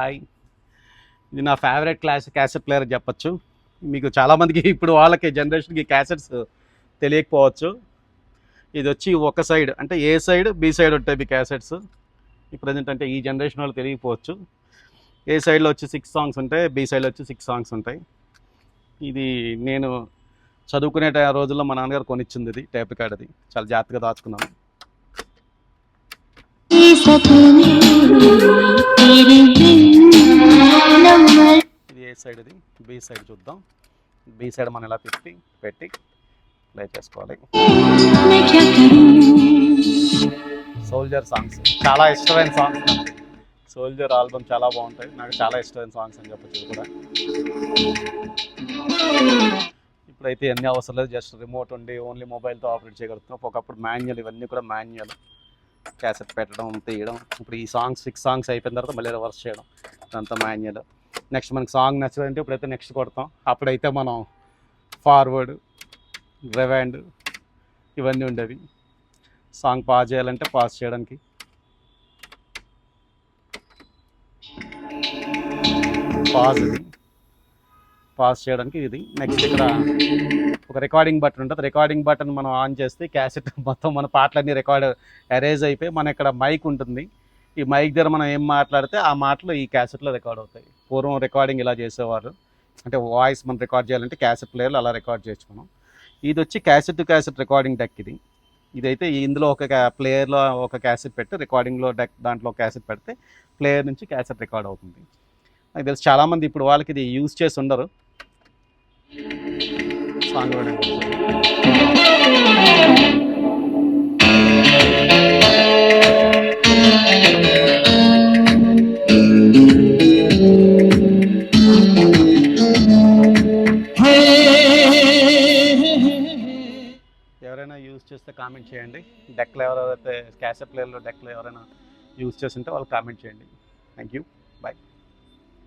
Hi. ఇది నా favourite class cassette player చెప్పచ్చు. మీకు చాలామందికి ఇప్పుడు వాళ్ళకి జనరేషన్కి క్యాసెట్స్ తెలియకపోవచ్చు. ఇది వచ్చి ఒక సైడ్ అంటే ఏ సైడ్ బి సైడ్ ఉంటాయి మీ క్యాసెట్స్ ఈ ప్రజెంట్ అంటే ఈ జనరేషన్ వాళ్ళు తెలియకపోవచ్చు. ఏ సైడ్లో వచ్చి సిక్స్ సాంగ్స్ ఉంటాయి బి సైడ్లో వచ్చి సిక్స్ సాంగ్స్ ఉంటాయి. ఇది నేను చదువుకునే రోజుల్లో మా నాన్నగారు కొనిచ్చింది ఇది టేప్ కార్డ్ అది. చాలా జాగ్రత్తగా దాచుకున్నాను. సైడ్ ఇది బి సైడ్ చూద్దాం. బి సైడ్ మనం ఇలా తిప్పి పెట్టి ప్లే చేసుకోవాలి. సోల్జర్ సాంగ్స్ చాలా ఇష్టమైన సాంగ్స్ సోల్జర్ ఆల్బమ్ చాలా బాగుంటాయి. నాకు చాలా ఇష్టమైన సాంగ్స్ అని చెప్పచ్చు కూడా. ఇప్పుడైతే ఎన్ని అవసరం లేదు. జస్ట్ రిమోట్ ఉండి ఓన్లీ మొబైల్తో ఆపరేట్ చేయగలుగుతున్నాం. ఒకప్పుడు మాన్యువల్ ఇవన్నీ కూడా మాన్యువల్ క్యాసెట్ పెట్టడం తీయడం. ఇప్పుడు ఈ సాంగ్స్ సిక్స్ సాంగ్స్ అయిపోయిన తర్వాత మళ్ళీ రివర్స్ చేయడం. అంతా మాన్యువల్ నెక్స్ట్ మనకి సాంగ్ నచ్చదంటే ఇప్పుడైతే నెక్స్ట్ కొడతాం. అప్పుడైతే మనం ఫార్వర్డ్ రివైండ్ ఇవన్నీ ఉండేవి. సాంగ్ పాస్ చేయాలంటే పాస్ చేయడానికి. పాస్ ఇది. చేయడానికి ఇది. నెక్స్ట్ ఇక్కడ ఒక రికార్డింగ్ బటన్ ఉంటుంది. రికార్డింగ్ బటన్ మనం ఆన్ చేస్తే క్యాసెట్ మొత్తం మన పాటలన్నీ రికార్డ్ అరేజ్ అయిపోయి మన ఇక్కడ మైక్ ఉంటుంది. ఈ మైక్ దగ్గర మనం ఏం మాట్లాడితే ఆ మాటలు ఈ క్యాసెట్లో రికార్డ్ అవుతాయి. పూర్వం రికార్డింగ్ ఇలా చేసేవారు అంటే వాయిస్ మనం రికార్డ్ చేయాలంటే క్యాసెట్ ప్లేయర్లు అలా రికార్డ్ చేసుకున్నాం ఇది వచ్చి cassette to cassette recording deck ఇది. ఇదైతే ఇందులో ఒక ప్లేయర్లో ఒక క్యాసెట్ పెట్టి రికార్డింగ్లో డెక్ దాంట్లో క్యాసెట్ పెడితే ప్లేయర్ నుంచి క్యాసెట్ రికార్డ్ అవుతుంది. నాకు తెలుసు చాలామంది ఇప్పుడు వాళ్ళకి ఇది యూజ్ చేసి ఉండరు. సాంగ్ ఎవరైనా యూజ్ చేస్తే కామెంట్ చేయండి. డెక్లో ఎవరైతే క్యాసెట్ ప్లేయర్లో డెక్లో ఎవరైనా యూజ్ చేస్తుంటే వాళ్ళు కామెంట్ చేయండి. Thank you bye